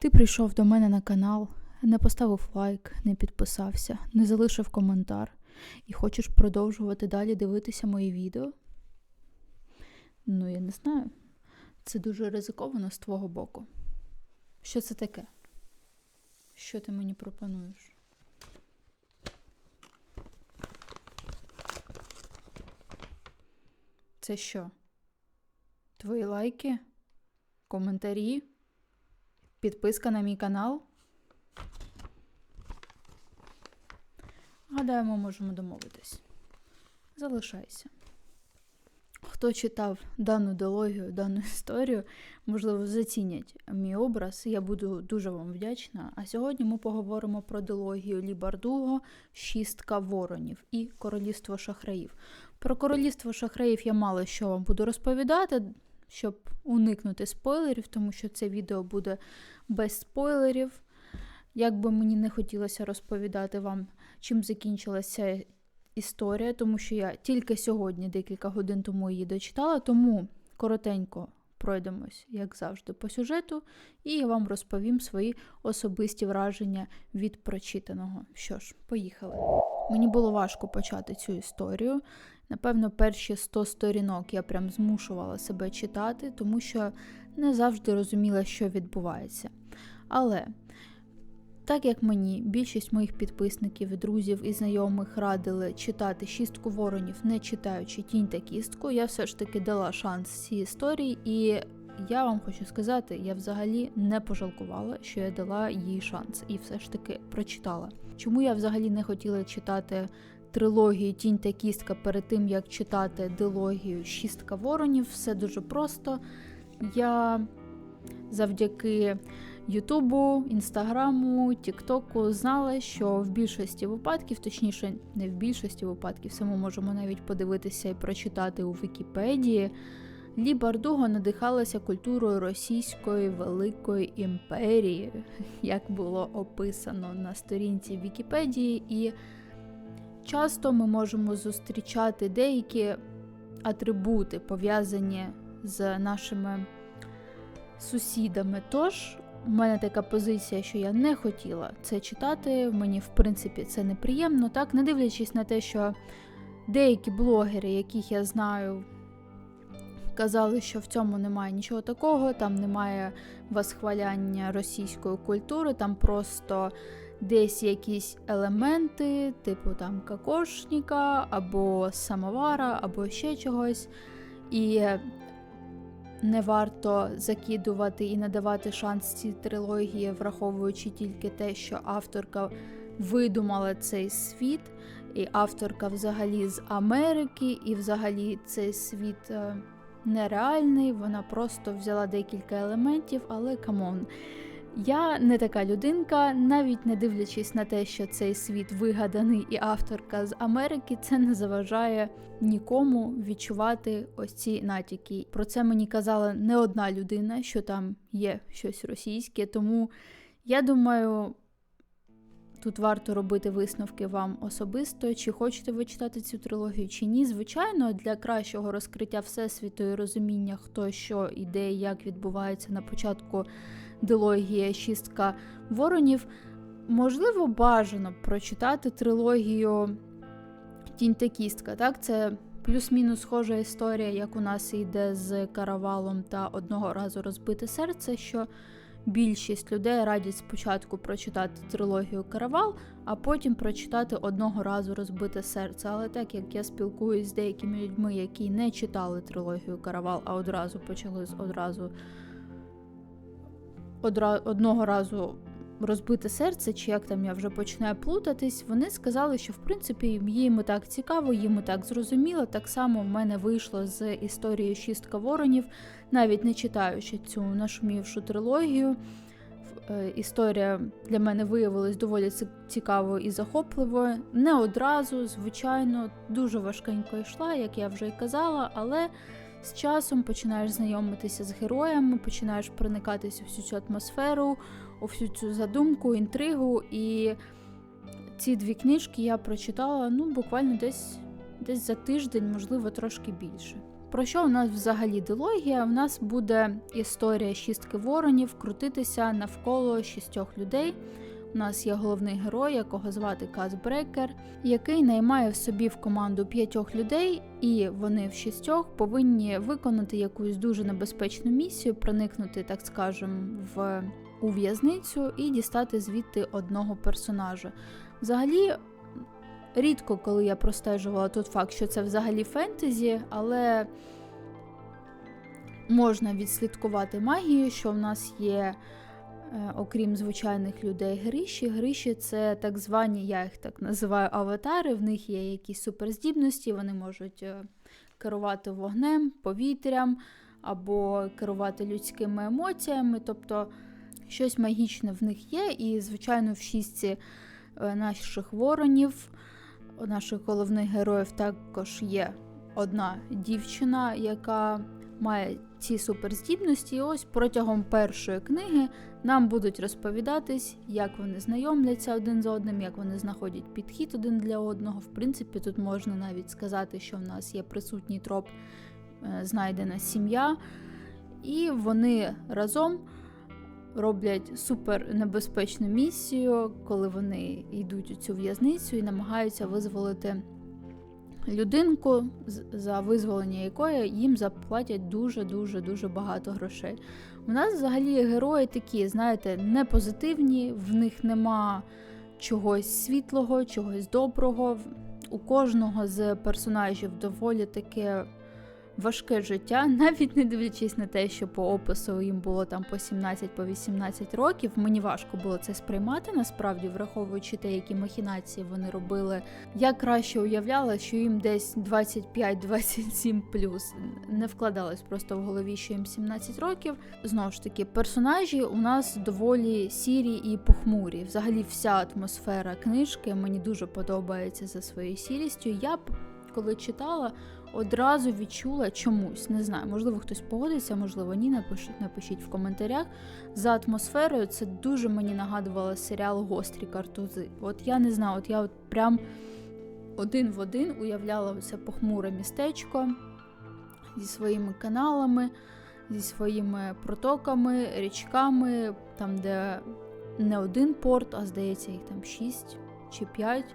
Ти прийшов до мене на канал, не поставив лайк, не підписався, не залишив коментар і хочеш продовжувати далі дивитися мої відео? Ну, я не знаю. Це дуже ризиковано з твого боку. Що це таке? Що ти мені пропонуєш? Це що? Твої лайки? Коментарі? Підписка на мій канал? Гадаю, ми можемо домовитись. Залишайся. Хто читав дану дилогію, дану історію, можливо, зацінять мій образ. Я буду дуже вам вдячна. А сьогодні ми поговоримо про дилогію Лі Бардуго, Шістка воронів і Королівство шахраїв. Про королівство шахраїв я мало що вам буду розповідати, щоб уникнути спойлерів, тому що це відео буде без спойлерів. Як би мені не хотілося розповідати вам, чим закінчилася історія, тому що я тільки сьогодні, декілька годин тому її дочитала, тому коротенько пройдемось, як завжди, по сюжету, і я вам розповім свої особисті враження від прочитаного. Що ж, поїхали. Мені було важко почати цю історію. Напевно, перші 100 сторінок я прям змушувала себе читати, тому що не завжди розуміла, що відбувається. Але так як мені більшість моїх підписників, друзів і знайомих радили читати шістку воронів, не читаючи тінь та кістку, я все ж таки дала шанс цій історії, і я вам хочу сказати, я взагалі не пожалкувала, що я дала їй шанс, і все ж таки прочитала. Чому я взагалі не хотіла читати трилогію Тінь та кістка перед тим, як читати дилогію Шістка воронів? Все дуже просто. Я завдяки Ютубу, Інстаграму, Тіктоку знала, що в більшості випадків, точніше, не в більшості випадків, все ми можемо навіть подивитися і прочитати у Вікіпедії. Лі Бардуго надихалася культурою Російської Великої імперії, як було описано на сторінці Вікіпедії, і часто ми можемо зустрічати деякі атрибути, пов'язані з нашими сусідами. Тож у мене така позиція, що я не хотіла це читати. Мені, в принципі, це неприємно, так, не дивлячись на те, що деякі блогери, яких я знаю, казали, що в цьому немає нічого такого, там немає восхваляння російської культури, там просто десь якісь елементи, типу там кокошника, або самовара, або ще чогось. І не варто закидувати і надавати шанс цій трилогії, враховуючи тільки те, що авторка видумала цей світ, і авторка взагалі з Америки, і взагалі цей світ е, нереальний. Вона просто взяла декілька елементів, але камон. Я не така людинка, навіть не дивлячись на те, що цей світ вигаданий і авторка з Америки, це не заважає нікому відчувати ось ці натяки. Про це мені казала не одна людина, що там є щось російське. Тому я думаю, тут варто робити висновки вам особисто, чи хочете ви читати цю трилогію, чи ні. Звичайно, для кращого розкриття всесвіту і розуміння, хто що і де, як відбувається на початку дилогія Шістка воронів. Можливо, бажано прочитати трилогію Тінь та. Так, це плюс-мінус схожа історія, як у нас йде з каравалом та одного разу розбите серце. що Більшість людей радять спочатку прочитати трилогію Каравал, а потім прочитати одного разу розбите серце. Але так як я спілкуюсь з деякими людьми, які не читали трилогію Каравал, а одразу почали з одразу одра... одного разу розбите серце, чи як там я вже починаю плутатись, вони сказали, що в принципі їм і так цікаво, їм і так зрозуміло. Так само в мене вийшло з історії Шістка воронів, навіть не читаючи цю нашумівшу трилогію. Е, історія для мене виявилась доволі цікавою і захопливою. Не одразу, звичайно, дуже важкенько йшла, як я вже й казала, але з часом починаєш знайомитися з героями, починаєш проникатися всю цю атмосферу, у всю цю задумку, інтригу. І ці дві книжки я прочитала ну, буквально десь, десь за тиждень, можливо, трошки більше. Про що у нас взагалі дилогія? У нас буде історія шістки воронів крутитися навколо шістьох людей. У нас є головний герой, якого звати Каз Брекер, який наймає в собі в команду п'ятьох людей, і вони в шістьох повинні виконати якусь дуже небезпечну місію, проникнути, так скажем, в у в'язницю і дістати звідти одного персонажа. Взагалі, рідко коли я простежувала тут факт, що це взагалі фентезі, але можна відслідкувати магію, що в нас є. Е, окрім звичайних людей, гриші. Гриші це так звані, я їх так називаю аватари. В них є якісь суперздібності, вони можуть е, керувати вогнем, повітрям або керувати людськими емоціями. Тобто щось магічне в них є. І, звичайно, в шістці е, наших воронів, наших головних героїв також є одна дівчина, яка має ці суперздібності. І ось протягом першої книги нам будуть розповідатись, як вони знайомляться один з одним, як вони знаходять підхід один для одного. В принципі, тут можна навіть сказати, що в нас є присутній троп, е, знайдена сім'я, і вони разом. Роблять супер небезпечну місію, коли вони йдуть у цю в'язницю і намагаються визволити людинку, за визволення якої їм заплатять дуже-дуже дуже багато грошей. У нас взагалі герої такі, знаєте, не позитивні, в них нема чогось світлого, чогось доброго. У кожного з персонажів доволі таке важке життя, навіть не дивлячись на те, що по опису їм було там по 17-18 по років. Мені важко було це сприймати, насправді, враховуючи те, які махінації вони робили. Я краще уявляла, що їм десь 25-27 плюс. Не вкладалось просто в голові, що їм 17 років. Знову ж таки, персонажі у нас доволі сірі і похмурі. Взагалі, вся атмосфера книжки мені дуже подобається за своєю сірістю. Я б коли читала, одразу відчула чомусь. Не знаю, можливо, хтось погодиться, можливо, ні. Напишіть, напишіть в коментарях. За атмосферою це дуже мені нагадувало серіал Гострі картузи. От я не знаю, от я от прям один в один уявляла це похмуре містечко зі своїми каналами, зі своїми протоками, річками, там, де не один порт, а здається, їх там шість чи п'ять.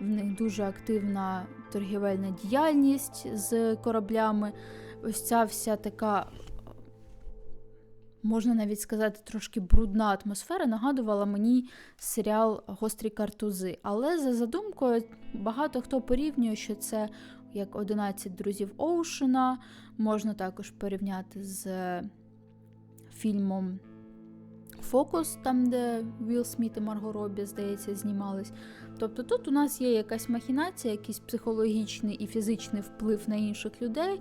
В них дуже активна торгівельна діяльність з кораблями. Ось ця вся така, можна навіть сказати, трошки брудна атмосфера нагадувала мені серіал Гострі картузи. Але за задумкою багато хто порівнює, що це як 11 друзів Оушена. Можна також порівняти з фільмом. Фокус, там, де Вілл Сміт і Марго Робі, здається, знімались. Тобто тут у нас є якась махінація, якийсь психологічний і фізичний вплив на інших людей,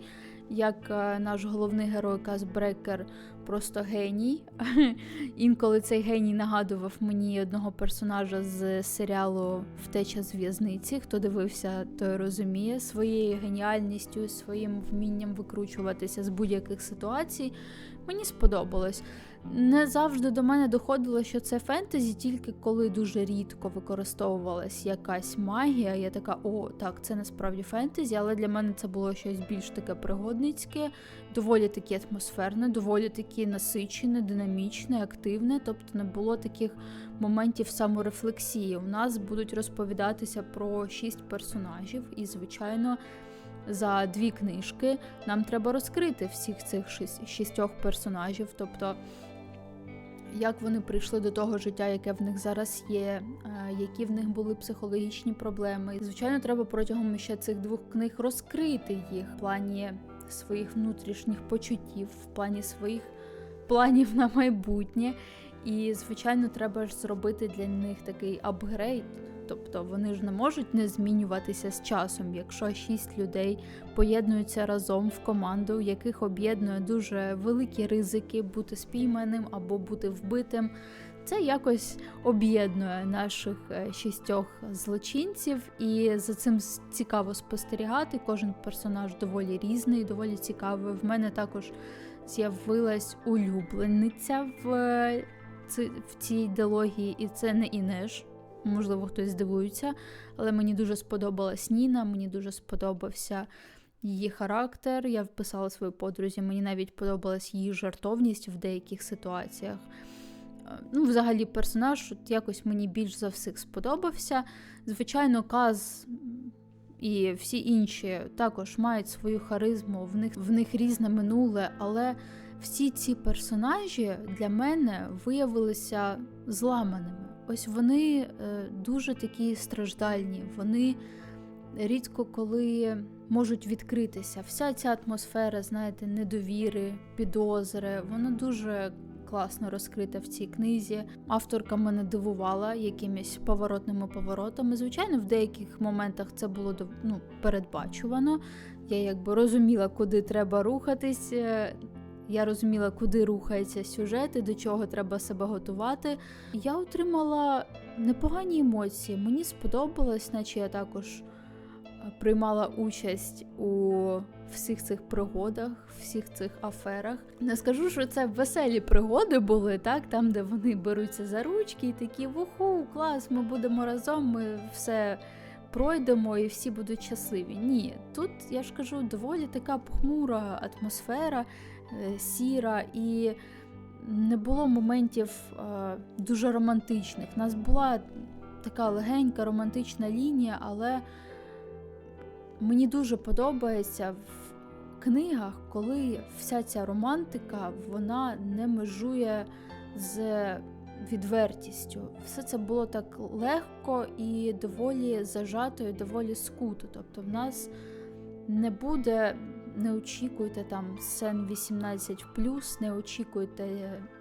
як е, наш головний герой Каз Брекер просто геній. Інколи цей геній нагадував мені одного персонажа з серіалу Втеча з в'язниці. Хто дивився, той розуміє своєю геніальністю, своїм вмінням викручуватися з будь-яких ситуацій. Мені сподобалось. Не завжди до мене доходило, що це фентезі, тільки коли дуже рідко використовувалась якась магія. Я така, о, так, це насправді фентезі, але для мене це було щось більш таке пригодницьке, доволі таке атмосферне, доволі таке насичене, динамічне, активне. Тобто не було таких моментів саморефлексії. У нас будуть розповідатися про шість персонажів, і, звичайно. За дві книжки нам треба розкрити всіх цих шістьох персонажів. Тобто як вони прийшли до того життя, яке в них зараз є, е, які в них були психологічні проблеми. Звичайно, треба протягом ще цих двох книг розкрити їх в плані своїх внутрішніх почуттів, в плані своїх планів на майбутнє. І, звичайно, треба ж зробити для них такий апгрейд. Тобто вони ж не можуть не змінюватися з часом, якщо шість людей поєднуються разом в команду, яких об'єднує дуже великі ризики бути спійманим або бути вбитим. Це якось об'єднує наших е, шістьох злочинців, і за цим цікаво спостерігати. Кожен персонаж доволі різний, доволі цікавий. В мене також з'явилась улюблениця в е, в цій ідеології, і це не Інеш. Можливо, хтось здивується, але мені дуже сподобалась Ніна, мені дуже сподобався її характер. Я вписала свою подрузі. Мені навіть подобалась її жартовність в деяких ситуаціях. Е, Ну, взагалі, персонаж от якось мені більш за всіх сподобався. Звичайно, Каз і всі інші також мають свою харизму, в них, в них різне минуле, але всі ці персонажі для мене виявилися зламаними. Ось вони е, дуже такі страждальні, вони рідко коли можуть відкритися. Вся ця атмосфера, знаєте, недовіри, підозри, вона дуже класно розкрита в цій книзі. Авторка мене дивувала якимись поворотними поворотами. Звичайно, в деяких моментах це було ну, передбачувано. Я якби розуміла, куди треба рухатись. Я розуміла, куди рухається сюжет і до чого треба себе готувати. Я отримала непогані емоції. Мені сподобалось, наче я також е, приймала участь у всіх цих пригодах, всіх цих аферах. Не скажу, що це веселі пригоди були, так, там, де вони беруться за ручки і такі вуху, клас, ми будемо разом, ми все пройдемо і всі будуть щасливі. Ні, тут я ж кажу, доволі така похмура атмосфера, сіра і. Не було моментів е, дуже романтичних. У нас була така легенька романтична лінія, але мені дуже подобається в книгах, коли вся ця романтика вона не межує з відвертістю. Все це було так легко і доволі зажато, і доволі скуто. Тобто, в нас не буде, не очікуйте там сцен 18 не очікуйте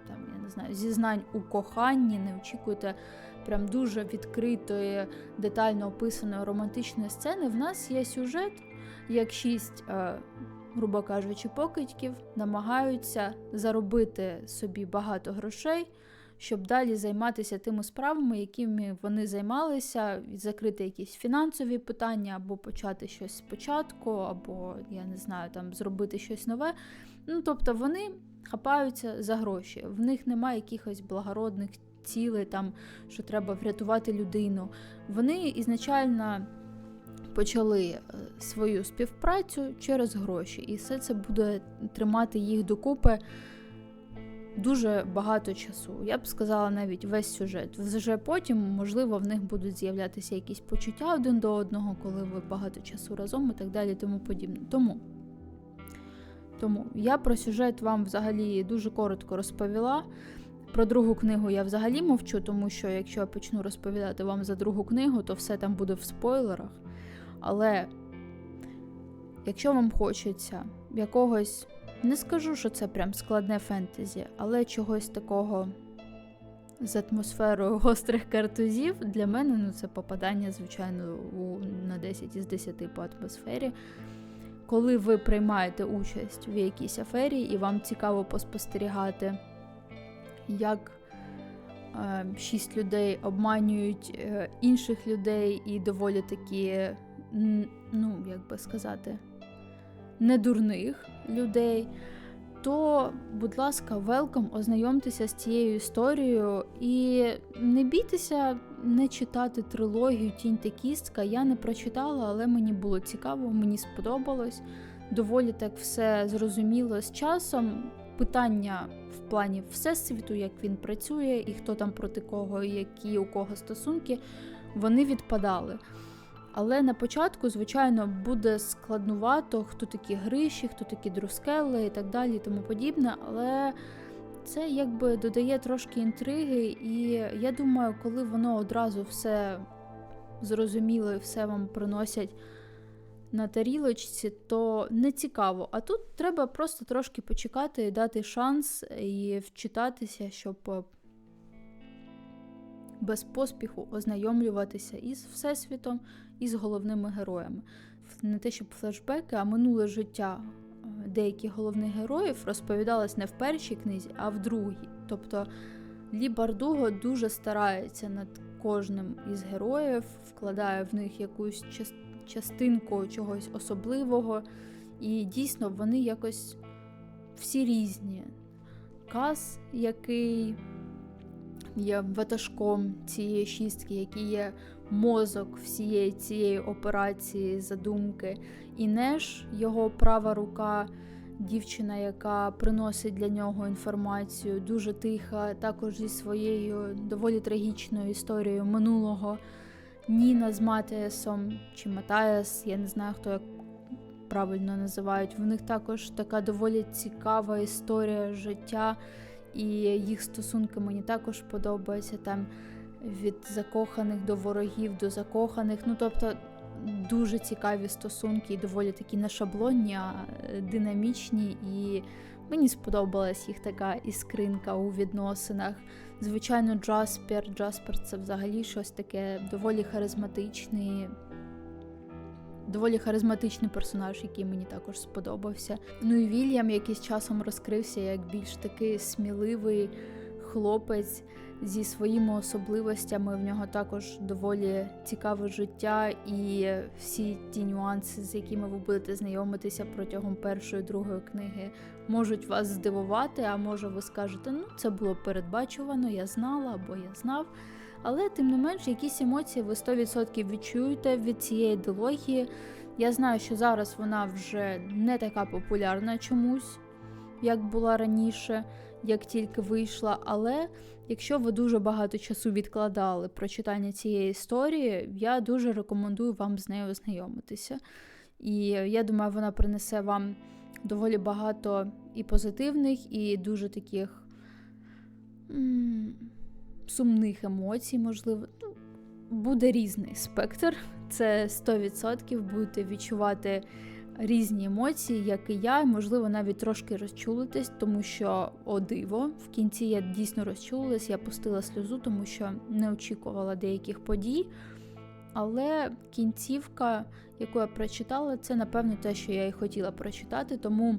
там, я не знаю, зізнань у коханні, не очікуйте прям дуже відкритої, детально описаної романтичної сцени. В нас є сюжет, як шість, е, грубо кажучи, покидьків намагаються заробити собі багато грошей, щоб далі займатися тими справами, якими вони займалися, закрити якісь фінансові питання, або почати щось спочатку, або я не знаю, там зробити щось нове. Ну тобто вони хапаються за гроші. В них немає якихось благородних цілей, там що треба врятувати людину. Вони ізначально почали е, свою співпрацю через гроші, і все це буде тримати їх докупи дуже багато часу. Я б сказала навіть весь сюжет. Вже потім, можливо, в них будуть з'являтися якісь почуття один до одного, коли ви багато часу разом і так далі, тому подібне. Тому. Тому я про сюжет вам взагалі дуже коротко розповіла. Про другу книгу я взагалі мовчу, тому що якщо я почну розповідати вам за другу книгу, то все там буде в спойлерах. Але якщо вам хочеться якогось, не скажу, що це прям складне фентезі, але чогось такого з атмосферою гострих картузів, для мене ну, це попадання, звичайно, у, на 10 із 10 по атмосфері. Коли ви приймаєте участь в якійсь афері і вам цікаво поспостерігати, як е, шість людей обманюють е, інших людей і доволі такі, ну, як би сказати, недурних людей, то, будь ласка, велком, ознайомтеся з цією історією і не бійтеся не читати трилогію Тінь та кістка. Я не прочитала, але мені було цікаво, мені сподобалось. Доволі так все зрозуміло з часом. Питання в плані всесвіту, як він працює, і хто там проти кого, які у кого стосунки, вони відпадали. Але на початку, звичайно, буде складнувато, хто такі гриші, хто такі друскели і так далі, і тому подібне. Але це якби додає трошки інтриги, і я думаю, коли воно одразу все зрозуміло і все вам приносять на тарілочці, то не цікаво. А тут треба просто трошки почекати і дати шанс і вчитатися, щоб е, без поспіху ознайомлюватися із Всесвітом, і з головними героями. Не те, щоб флешбеки, а минуле життя е, деяких головних героїв розповідалось не в першій книзі, а в другій. Тобто Лі Бардуго дуже старається над кожним із героїв, вкладає в них якусь частинку чогось особливого, і дійсно вони якось всі різні. Каз, який є ватажком цієї шістки, який є мозок всієї цієї операції, задумки. І Неш, його права рука, дівчина, яка приносить для нього інформацію, дуже тиха, також зі своєю доволі трагічною історією минулого. Ніна з Матіасом чи Матаяс, я не знаю, хто як правильно називають. В них також така доволі цікава історія життя, і їх стосунки мені також подобаються. Там від закоханих до ворогів, до закоханих. Ну тобто дуже цікаві стосунки доволі такі не шаблонні, а динамічні. І мені сподобалась їх така іскринка у відносинах. Звичайно, Джаспер. Джаспер це взагалі щось таке доволі харизматичний. Доволі харизматичний персонаж, який мені також сподобався. Ну і Вільям якийсь часом розкрився як більш такий сміливий хлопець зі своїми особливостями. В нього також доволі цікаве життя, і всі ті нюанси, з якими ви будете знайомитися протягом першої другої книги, можуть вас здивувати. А може, ви скажете, ну це було передбачувано, я знала або я знав. Але тим не менш, якісь емоції ви 100% відчуєте від цієї ідеології. Я знаю, що зараз вона вже не така популярна чомусь, як була раніше, як тільки вийшла. Але якщо ви дуже багато часу відкладали про читання цієї історії, я дуже рекомендую вам з нею ознайомитися. І я думаю, вона принесе вам доволі багато і позитивних, і дуже таких сумних емоцій, можливо. Ну, Буде різний спектр, це 100%. Будете відчувати різні емоції, як і я, і, можливо, навіть трошки розчулитись, тому що о диво, в кінці я дійсно розчулилась, я пустила сльозу, тому що не очікувала деяких подій. Але кінцівка, яку я прочитала, це, напевно, те, що я і хотіла прочитати, тому.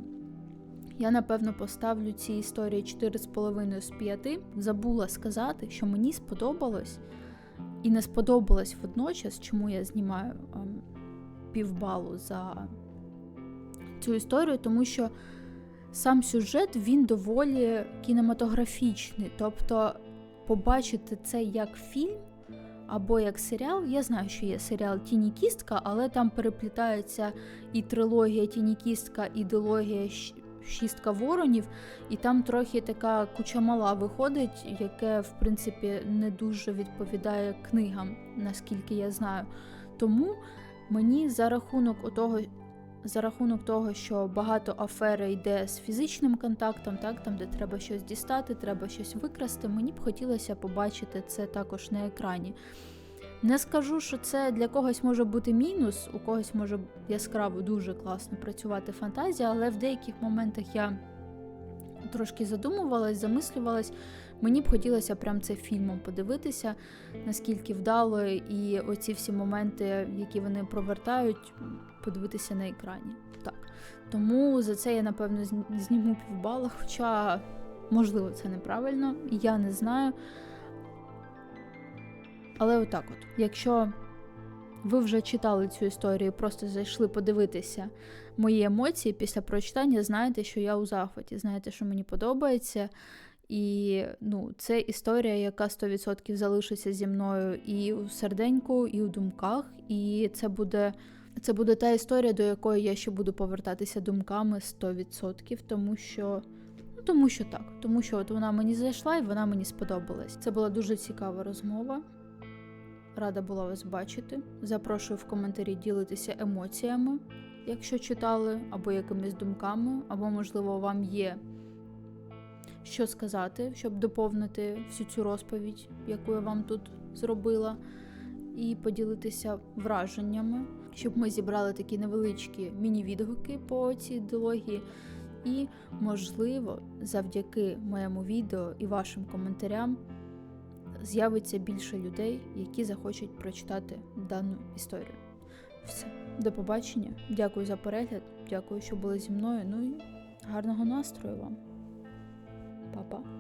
Я напевно поставлю цій історії 4,5 з 5. Забула сказати, що мені сподобалось і не сподобалось водночас, чому я знімаю ем, півбалу за цю історію, тому що сам сюжет він доволі кінематографічний. Тобто побачити це як фільм або як серіал. Я знаю, що є серіал Тіні Кістка, але там переплітається і трилогія Тіні Кістка, і ідеологія шістка воронів, і там трохи така куча мала виходить, яке, в принципі, не дуже відповідає книгам, наскільки я знаю. Тому мені за рахунок того, за рахунок того, що багато афери йде з фізичним контактом, так там, де треба щось дістати, треба щось викрасти, мені б хотілося побачити це також на екрані. Не скажу, що це для когось може бути мінус, у когось може яскраво дуже класно працювати фантазія, але в деяких моментах я трошки задумувалась, замислювалась. Мені б хотілося прям це фільмом подивитися, наскільки вдало, і оці всі моменти, які вони провертають, подивитися на екрані. Так. Тому за це я, напевно, зніму півбала, хоча, можливо, це неправильно, я не знаю. Але отак, от, якщо ви вже читали цю історію, просто зайшли подивитися мої емоції після прочитання, знаєте, що я у захваті, знаєте, що мені подобається. І ну, це історія, яка 100% залишиться зі мною і у серденьку, і у думках. І це буде це буде та історія, до якої я ще буду повертатися думками 100%, тому що. Ну, тому що так, тому що от вона мені зайшла і вона мені сподобалась. Це була дуже цікава розмова. Рада була вас бачити. Запрошую в коментарі ділитися емоціями, якщо читали, або якимись думками, або, можливо, вам є що сказати, щоб доповнити всю цю розповідь, яку я вам тут зробила, і поділитися враженнями, щоб ми зібрали такі невеличкі міні-відгуки по цій ідеології. І, можливо, завдяки моєму відео і вашим коментарям з'явиться більше людей, які захочуть прочитати дану історію. Все, до побачення. Дякую за перегляд, дякую, що були зі мною. Ну і гарного настрою вам. 宝宝。